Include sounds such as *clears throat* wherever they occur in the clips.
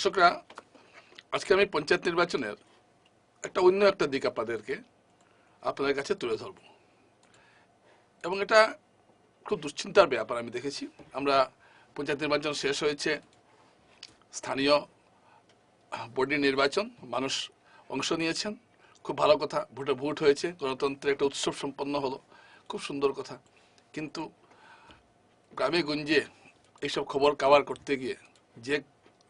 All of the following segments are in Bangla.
দর্শকরা, আজকে আমি পঞ্চায়েত নির্বাচনের একটা অন্য একটা দিক আপনাদেরকে আপনাদের কাছে তুলে ধরব। এবং এটা খুব দুশ্চিন্তার ব্যাপার আমি দেখেছি। আমরা পঞ্চায়েত নির্বাচন শেষ হয়েছে, স্থানীয় বডি নির্বাচন, মানুষ অংশ নিয়েছেন। খুব ভালো কথা, ভোটে ভোট হয়েছে গণতন্ত্রের একটা উৎসব সম্পন্ন হলো, খুব সুন্দর কথা। কিন্তু গ্রামে গঞ্জে এইসব খবর কাভার করতে গিয়ে যে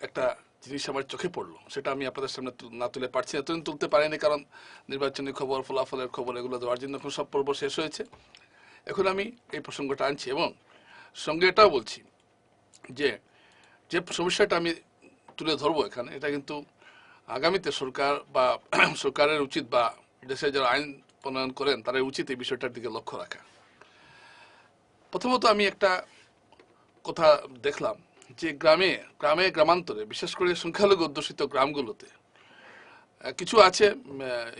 একটা জিনিস আমার চোখে পড়ল। সেটা আমি আপনাদের সামনে না তুলে পারছি না তুলে তুলতে পারিনি কারণ নির্বাচনী খবর, ফলাফলের খবর এগুলো দেওয়ার জন্য এখন সব পর্ব শেষ হয়েছে। এখন আমি এই প্রসঙ্গটা আনছি এবং সঙ্গে এটাও বলছি যে যে সমস্যাটা আমি তুলে ধরবো এখানে, এটা কিন্তু আগামীতে সরকার বা *clears throat* সরকারের উচিত বা দেশে যারা আইন প্রণয়ন করেন তারা উচিত এই বিষয়টার দিকে লক্ষ্য রাখা। প্রথমত আমি একটা কথা দেখলাম যে গ্রামে গ্রামে গ্রামান্তরে, বিশেষ করে সংখ্যালঘু অধ্যুষিত গ্রামগুলোতে কিছু আছে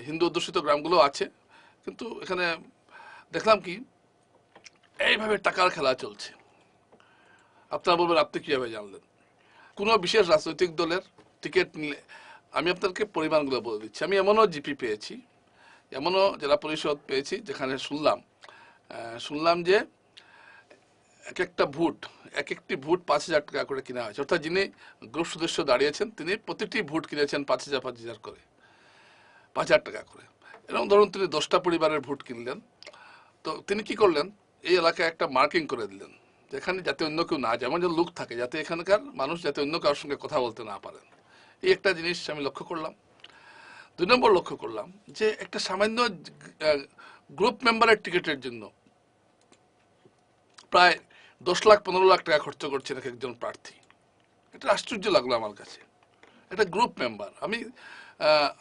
হিন্দু অধ্যুষিত গ্রামগুলো আছে, কিন্তু এখানে দেখলাম কি, এইভাবে টাকার খেলা চলছে। আপনারা বলবেন, আপনি কীভাবে জানলেন? কোনো বিশেষ রাজনৈতিক দলের টিকিট নিলে, আমি আপনাদেরকে পরিমাণগুলো বলে দিচ্ছি। আমি এমনও জিপি পেয়েছি, এমনও জেলা পরিষদ পেয়েছি, যেখানে শুনলাম শুনলাম যে এক একটা ভোট এক একটি ভোট পাঁচ হাজার টাকা করে কিনা হয়েছে। অর্থাৎ যিনি গ্রুপ সদস্য দাঁড়িয়েছেন, তিনি প্রতিটি ভোট কিনেছেন পাঁচ হাজার পাঁচ হাজার করে। পাঁচ হাজার টাকা করে। এরকম ধরুন তিনি দশটা পরিবারের ভোট কিনলেন। তো তিনি কি করলেন? এই এলাকায় একটা মার্কিং করে দিলেন, যেখানে যাতে অন্য কেউ না যায়, এমন যে লোক থাকে, যাতে এখানকার মানুষ যাতে অন্য কারোর সঙ্গে কথা বলতে না পারেন। এই একটা জিনিস আমি লক্ষ্য করলাম। দুই নম্বর লক্ষ্য করলাম যে একটা সামান্য গ্রুপ মেম্বারের টিকিটের জন্য প্রায় দশ লাখ, পনেরো লাখ টাকা খরচ করছেন এক একজন প্রার্থী। এটা আশ্চর্য লাগল আমার কাছে। এটা গ্রুপ মেম্বার আমি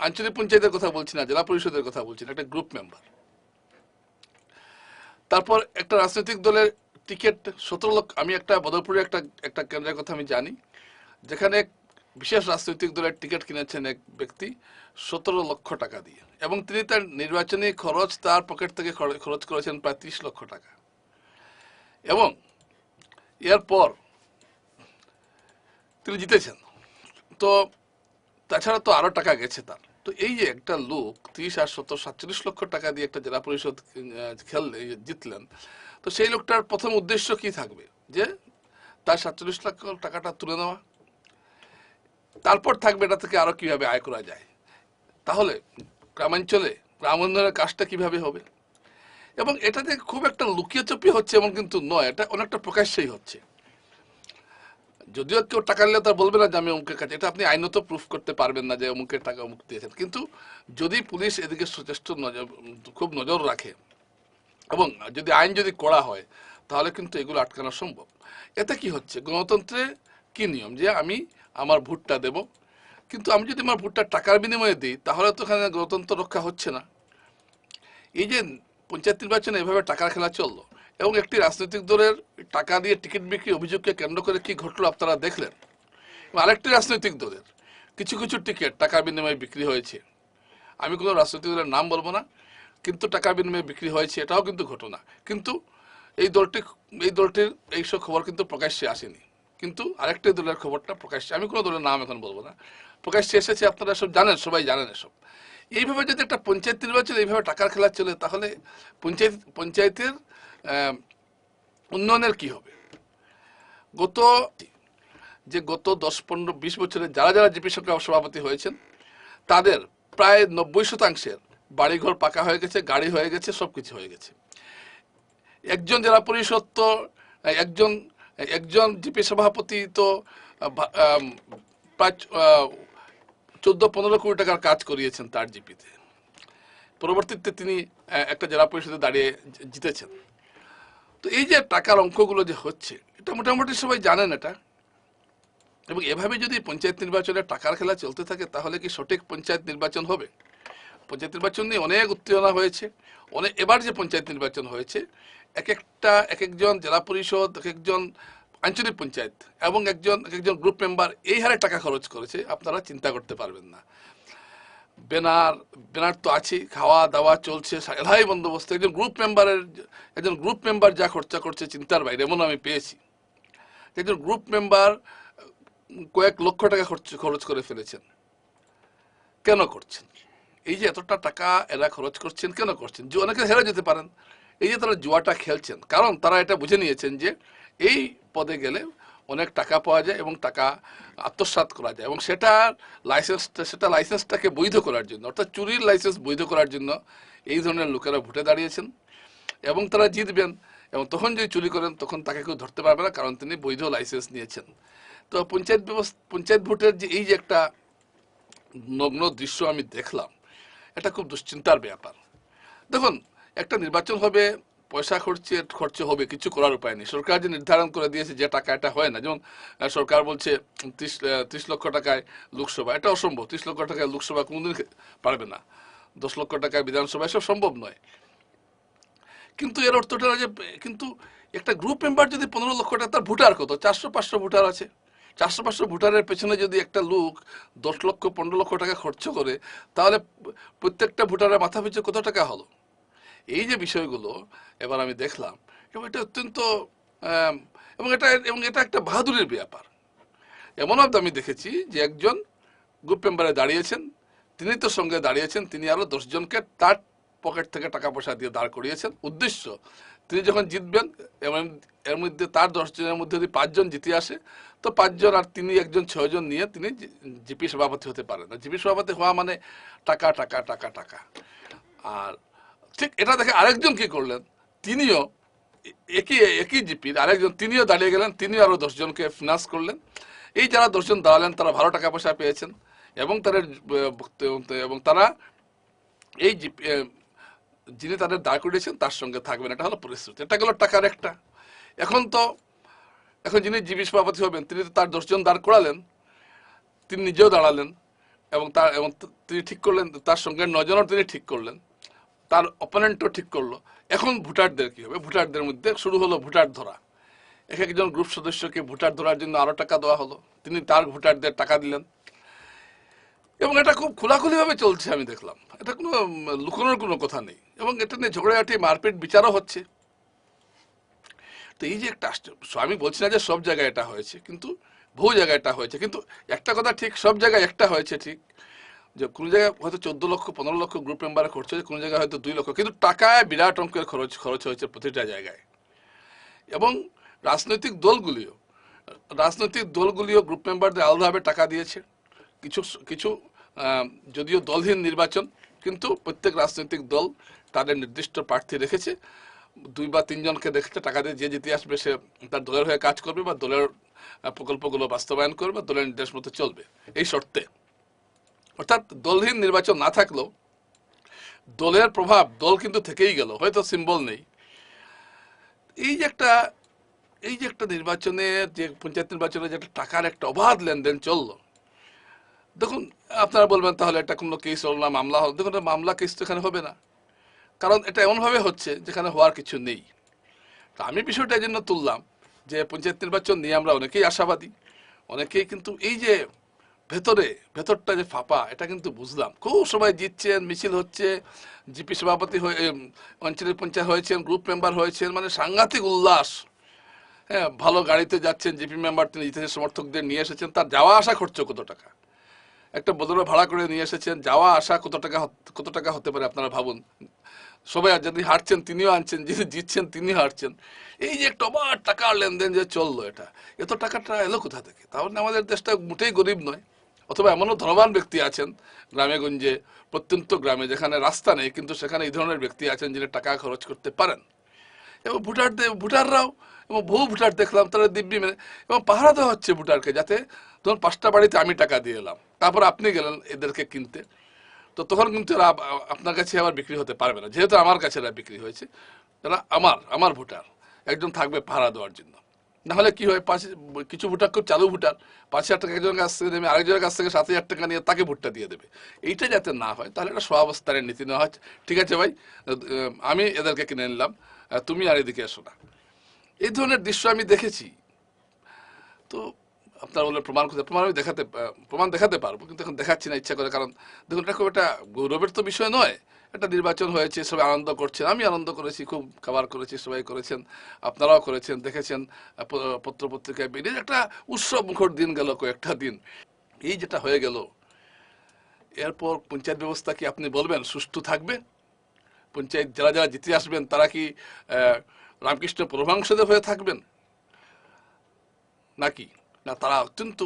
আঞ্চলিক পঞ্চায়েতের কথা বলছি না, জেলা পরিষদের কথা বলছি না একটা গ্রুপ মেম্বার তারপর একটা রাজনৈতিক দলের টিকিট সতেরো লক্ষ, আমি একটা বদরপুরে একটা একটা কেন্দ্রের কথা আমি জানি, যেখানে বিশেষ রাজনৈতিক দলের টিকিট কিনেছেন এক ব্যক্তি সতেরো লক্ষ টাকা দিয়ে। এবং তিনি তার নির্বাচনী খরচ তার পকেট থেকে খরচ করেছেন প্রায় ত্রিশ লক্ষ টাকা। এবং এরপর তিনি জিতেছেন। তো তাছাড়া তো আরও টাকা গেছে তার। তো এই যে একটা লোক ত্রিশ আর সত্তর সাতচল্লিশ লক্ষ টাকা দিয়ে একটা জেলা পরিষদ আহ, খেল জিতলেন তো সেই লোকটার প্রথম উদ্দেশ্য কি থাকবে? যে তার সাতচল্লিশ লক্ষ টাকাটা তুলে নেওয়া। তারপর থাকবে এটা থেকে আরও কীভাবে আয় করা যায়। তাহলে গ্রামাঞ্চলে গ্রাম উন্নয়নের কাজটা কীভাবে হবে? এবং এটাতে খুব একটা লুকিয়ে চুপি হচ্ছে এমন কিন্তু নয়, এটা অনেকটা প্রকাশ্যেই হচ্ছে। যদিও কেউ টাকা নিলে তার বলবে না যে আমি অমুকের কাছে, এটা আপনি আইনত প্রুফ করতে পারবেন না যে অমুকের টাকা অমুক দিয়েছেন। কিন্তু যদি পুলিশ এদিকে সচেষ্ট নজর, খুব নজর রাখে এবং যদি আইন যদি করা হয়, তাহলে কিন্তু এগুলো আটকানো সম্ভব। এতে কি হচ্ছে? গণতন্ত্রে কি নিয়ম? যে আমি আমার ভোটটা দেব, কিন্তু আমি যদি আমার ভোটটা টাকার বিনিময়ে দিই, তাহলে তো এখানে গণতন্ত্র রক্ষা হচ্ছে না। এই যে পঞ্চায়েত নির্বাচনে এভাবে টাকার খেলা চলল এবং একটি রাজনৈতিক দলের টাকা দিয়ে টিকিট বিক্রি অভিযোগকে কেন্দ্র করে কি ঘটলো আপনারা দেখলেন? আরেকটি রাজনৈতিক দলের কিছু কিছু টিকিট টাকার বিনিময়ে বিক্রি হয়েছে। আমি কোনো রাজনৈতিক দলের নাম বলব না, কিন্তু টাকা বিনিময়ে বিক্রি হয়েছে, এটাও কিন্তু ঘটনা। কিন্তু এই দলটি, এই দলটির এইসব খবর কিন্তু প্রকাশ্যে আসেনি। কিন্তু আরেকটি দলের খবরটা প্রকাশ্যে, আমি কোনো দলের নাম এখন বলব না। প্রকাশ্যে এসেছে, আপনারা সব জানেন, সবাই জানেন এসব। এইভাবে যদি একটা পঞ্চায়েত নির্বাচন এইভাবে টাকার খেলা চলে, তাহলে পঞ্চায়েত, পঞ্চায়েতের উন্নয়নের কি হবে? গত, যে গত দশ, পনেরো, বিশ বছরে যারা যারা জিপি সংখ্যা সভাপতি হয়েছেন, তাদের প্রায় নব্বই শতাংশের বাড়িঘর পাকা হয়ে গেছে, গাড়ি হয়ে গেছে সব কিছু হয়ে গেছে। একজন জেলা পরিষদ তো, একজন একজন জিপি সভাপতি তো প্রায় চোদ্দ, পনেরো কোটি টাকার কাজ করিয়েছেন তার জিপিতে। পরবর্তীতে তিনি একটা জেলা পরিষদে দাঁড়িয়ে জিতেছেন। তো এই যে টাকার অঙ্কগুলো যে হচ্ছে, এটা মোটামুটি সবাই জানেন এটা। এবং এভাবে যদি পঞ্চায়েত নির্বাচনে টাকার খেলা চলতে থাকে, তাহলে কি সঠিক পঞ্চায়েত নির্বাচন হবে? পঞ্চায়েত নির্বাচন নিয়ে অনেক উত্তেজনা হয়েছে। অনেক এবার যে পঞ্চায়েত নির্বাচন হয়েছে, এক একটা, এক একজন জেলা পরিষদ, এক একজন আঞ্চলিক পঞ্চায়েত এবং একজন একজন গ্রুপ মেম্বার এই হারে টাকা খরচ করেছে, আপনারা চিন্তা করতে পারবেন না। ব্যানার ব্যানার তো আছেই খাওয়া দাওয়া চলছে এলাই বন্দোবস্ত। একজন গ্রুপ মেম্বারের একজন গ্রুপ মেম্বার যা খরচা করছে চিন্তার বাইরে এমন আমি পেয়েছি। একজন গ্রুপ মেম্বার কয়েক লক্ষ টাকা খরচ খরচ করে ফেলেছেন। কেন করছেন? এই যে এতটা টাকা এরা খরচ করছেন, কেন করছেন? অনেকে হেরে যেতে পারেন। এই যে তারা জুয়াটা খেলছেন, কারণ তারা এটা বুঝে নিয়েছেন যে এই পদে গেলে অনেক টাকা পাওয়া যায় এবং টাকা আত্মসাৎ করা যায় এবং সেটার লাইসেন্সটা, সেটা লাইসেন্সটাকে বৈধ করার জন্য, অর্থাৎ চুরির লাইসেন্স বৈধ করার জন্য এই ধরনের লোকেরা ভোটে দাঁড়িয়েছেন এবং তারা জিতবেন এবং তখন যদি চুরি করেন তখন তাকে কেউ ধরতে পারবে না কারণ তিনি বৈধ লাইসেন্স নিয়েছেন। তো পঞ্চায়েত ব্যবস্থা, পঞ্চায়েত ভোটের যে এই যে একটা নগ্ন দৃশ্য আমি দেখলাম, এটা খুব দুশ্চিন্তার ব্যাপার। দেখুন, একটা নির্বাচন হবে পয়সা খরচে, খরচ হবে, কিছু করার উপায় নেই। সরকার যে নির্ধারণ করে দিয়েছে যে টাকা এটা হয় না, যেমন সরকার বলছে ত্রিশ ত্রিশ লক্ষ টাকায় লোকসভা, এটা অসম্ভব। ত্রিশ লক্ষ টাকায় লোকসভা কোনোদিন পারবে না। দশ লক্ষ টাকায় বিধানসভা, এসব সম্ভব নয়। কিন্তু এর অর্থটা যে, কিন্তু একটা গ্রুপ মেম্বার যদি পনেরো লক্ষ টাকা, তার ভোটার কত? চারশো, পাঁচশো ভোটার আছে। চারশো, পাঁচশো ভোটারের পেছনে যদি একটা লোক দশ লক্ষ, পনেরো লক্ষ টাকা খরচ করে, তাহলে প্রত্যেকটা ভোটারের মাথা পিছু কত টাকা হলো? এই যে বিষয়গুলো এবার আমি দেখলাম, এবং এটা অত্যন্ত এবং এটা এবং এটা একটা বাহাদুরের ব্যাপার। এমনও আমি দেখেছি যে একজন গ্রুপ মেম্বারে দাঁড়িয়েছেন, তিনি তো সঙ্গে দাঁড়িয়েছেন, তিনি আরও দশজনকে তার পকেট থেকে টাকা পয়সা দিয়ে দাঁড় করিয়েছেন। উদ্দেশ্য, তিনি যখন জিতবেন, এবং এর মধ্যে তার দশজনের মধ্যে যদি পাঁচজন জিতে আসে, তো পাঁচজন আর তিনি একজন ছয়জন নিয়ে তিনি জিপি সভাপতি হতে পারেন। জিপি সভাপতি হওয়া মানে টাকা টাকা টাকা টাকা। আর ঠিক এটা দেখে আরেকজন কি করলেন? তিনিও একই একই জিপির আরেকজন তিনিও দাঁড়িয়ে গেলেন, তিনিও আরও দশজনকে ফিনান্স করলেন। এই যারা দশজন দাঁড়ালেন, তারা ভালো টাকা পয়সা পেয়েছেন এবং তাদের, এবং তারা এই যিনি তাদের দাঁড় করিয়েছেন, তার সঙ্গে থাকবেন। এটা হলো পরিস্থিতি। এটা গেল টাকার একটা। এখন তো, এখন যিনি জিবি সভাপতি হবেন, তিনি তো তার দশজন দাঁড় করালেন, তিনি নিজেও দাঁড়ালেন এবং তার, এবং তিনি ঠিক করলেন, তার সঙ্গে নজনও তিনি ঠিক করলেন। তার অপোনেন্টও ঠিক করল। এখন ভোটারদের কি হবে? ভোটারদের মধ্যে শুরু হলো ভোটার ধরা। এক একজন গ্রুপ সদস্যকে ভোটার ধরার জন্য আরও টাকা দেওয়া হলো। তিনি তার ভোটারদের টাকা দিলেন। এবং এটা খুব খোলাখুলিভাবে চলছে আমি দেখলাম। এটা কোনো, লুকোনোর কোনো কথা নেই। এবং এটা নিয়ে ঝগড়াঝাটি, মারপিট, বিচারও হচ্ছে। তো এই যে একটা আমি বলছি না যে সব জায়গায় এটা হয়েছে, কিন্তু বহু জায়গায় এটা হয়েছে। কিন্তু একটা কথা ঠিক, সব জায়গায় একটা হয়েছে ঠিক। যে কোনো জায়গায় হয়তো চোদ্দ লক্ষ, পনেরো লক্ষ গ্রুপ মেম্বারে খরচ হয়েছে কোনো জায়গায় হয়তো দুই লক্ষ, কিন্তু টাকায় বিরাট অঙ্কের খরচ খরচ হয়েছে প্রতিটা জায়গায়। এবং রাজনৈতিক দলগুলিও রাজনৈতিক দলগুলিও গ্রুপ মেম্বারদের আলাদাভাবে টাকা দিয়েছে। কিছু কিছু যদিও দলহীন নির্বাচন, কিন্তু প্রত্যেক রাজনৈতিক দল তাদের নির্দিষ্ট প্রার্থী রেখেছে। দুই বা তিনজনকে দেখতে টাকা দিয়ে যে জিতে আসবে, সে তার দলের হয়ে কাজ করবে বা দলের প্রকল্পগুলো বাস্তবায়ন করবে বা দলের নির্দেশ মতো চলবে। এই শর্তে। অর্থাৎ দলহীন নির্বাচন না থাকলেও দলের প্রভাব দল কিন্তু থেকেই গেল, হয়তো সিম্বল নেই। এই যে একটা, এই যে একটা নির্বাচনের যে পঞ্চায়েত নির্বাচনে যে একটা টাকার একটা অবাধ লেনদেন চলল, দেখুন, আপনারা বলবেন তাহলে এটা কোনো কেস হল না, মামলা হল দেখুন মামলা কেস তো এখানে হবে না। কারণ এটা এমনভাবে হচ্ছে যেখানে হওয়ার কিছু নেই। তা আমি বিষয়টা এই জন্য তুললাম যে পঞ্চায়েত নির্বাচন নিয়ে আমরা অনেকেই আশাবাদী, অনেকেই কিন্তু এই যে ভেতরে, ভেতরটা যে ফাঁপা, এটা কিন্তু বুঝলাম। খুব সবাই জিতছেন মিছিল হচ্ছে, জিপি সভাপতি হয়ে অঞ্চলের পঞ্চায়েত হয়েছেন, গ্রুপ মেম্বার হয়েছেন মানে সাংঘাতিক উল্লাস। হ্যাঁ ভালো গাড়িতে যাচ্ছেন, জিপি মেম্বার, তিনি জিতেছেন সমর্থকদের নিয়ে এসেছেন, তার যাওয়া আসা খরচ কত টাকা? একটা বোলেরো ভাড়া করে নিয়ে এসেছেন, যাওয়া আসা কত টাকা কত টাকা হতে পারে আপনারা ভাবুন। সবাই আর যদি হাঁটছেন, তিনিও আনছেন, যিনি জিতছেন, তিনিও হাঁটছেন। এই যে একটা অবাধ টাকার লেনদেন যে চলল এটা, এত টাকাটা এলো কোথা থেকে? তাহলে আমাদের দেশটা মোটেই গরিব নয়। অথবা এমনও ধনবান ব্যক্তি আছেন গ্রামে গঞ্জে প্রত্যন্ত গ্রামে, যেখানে রাস্তা নেই, কিন্তু সেখানে এই ধরনের ব্যক্তি আছেন যিনি টাকা খরচ করতে পারেন। এবং ভোটারদের ভোটাররাও, এবং বহু ভোটার দেখলাম, তারা দিব্যি মেনে এবং পাহারা দেওয়া হচ্ছে ভোটারকে যাতে, ধরুন পাঁচটা বাড়িতে আমি টাকা দিয়ে এলাম, তারপর আপনি গেলেন এদেরকে কিনতে। তো তখন কিন্তু এরা আপনার কাছে আবার বিক্রি হতে পারবে না। যেহেতু আমার কাছে এরা বিক্রি হয়েছে এরা আমার আমার ভোটার, একজন থাকবে পাহারা দেওয়ার জন্য। নাহলে কি হয়, পাঁচ কিছু ভোটার খুব চালু ভোটার, পাঁচ হাজার টাকা একজনের কাছ থেকে নেবে, আরেকজনের কাছ থেকে সাত হাজার টাকা নিয়ে তাকে ভোটটা দিয়ে দেবে। এইটা যাতে না হয়, তাহলে এটা সহাবস্থানের নীতি নেওয়া হয়। ঠিক আছে ভাই আমি এদেরকে কিনে নিলাম তুমি আর এদিকে এসো না। এই ধরনের দৃশ্য আমি দেখেছি। তো আপনার বলে প্রমাণ করতে প্রমাণ আমি দেখাতে প্রমাণ দেখাতে পারব, কিন্তু এখন দেখাচ্ছি না, ইচ্ছা করে, কারণ দেখুন, এটা খুব একটা গৌরবের তো বিষয় নয়। একটা নির্বাচন হয়েছে, সবাই আনন্দ করছেন। আমি আনন্দ করেছি, খুব খাবার করেছি, সবাই করেছেন, আপনারাও করেছেন, দেখেছেন পত্রপত্রিকায় বেরিয়ে। একটা উৎসব মুখর দিন গেল কয়েকটা দিন। এই যেটা হয়ে গেল, এরপর পঞ্চায়েত ব্যবস্থা কি আপনি বলবেন সুষ্ঠু থাকবে? পঞ্চায়েত যারা যারা জিতে আসবেন, তারা কি রামকৃষ্ণ পরমাংসদেব হয়ে থাকবেন? নাকি? না, তারা অত্যন্ত,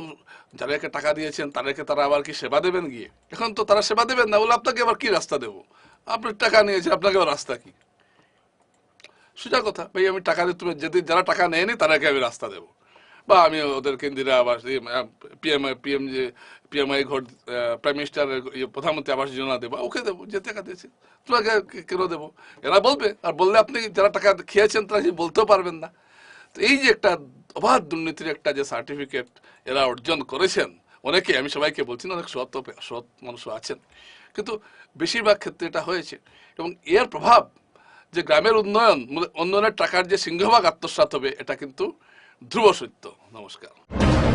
যাদেরকে টাকা দিয়েছেন, তাদেরকে তারা আবার কি সেবা দেবেন গিয়ে? এখন তো তারা সেবা দেবেন না, বলে আপনাকে আবার কি রাস্তা দেবো? আপনার টাকা নিয়েছে, আপনাকে রাস্তা কি? সোজা কথা, ভাই, আমি টাকা দিয়ে তুমি যদি যারা টাকা নেয়নি, তাদেরকে আমি রাস্তা দেবো। বা আমি ওদেরকে ইন্দিরা আবাস পিএম পিএম যে, পিএমআই ঘর প্রাইম মিনিস্টার প্রধানমন্ত্রী আবাস যোজনা দেবো, ওকে দেবো, যে টাকা দিয়েছে, তোমাকে কেন দেবো? এরা বলবে, আর বললে আপনি যারা টাকা খেয়েছেন, তারা বলতেও পারবেন না। তো এই যে একটা অবাধ দুর্নীতির একটা যে সার্টিফিকেট এরা অর্জন করেছেন অনেকে, আমি সবাইকে বলছি, না, অনেক সৎ সৎ মানুষও আছেন। কিন্তু বেশিরভাগ ক্ষেত্রে এটা হয়েছে। এবং এর প্রভাব যে গ্রামের উন্নয়ন মূল- উন্নয়নের টাকার যে সিংহভাগ আত্মসাৎ হবে, এটা কিন্তু ধ্রুব সত্য। নমস্কার।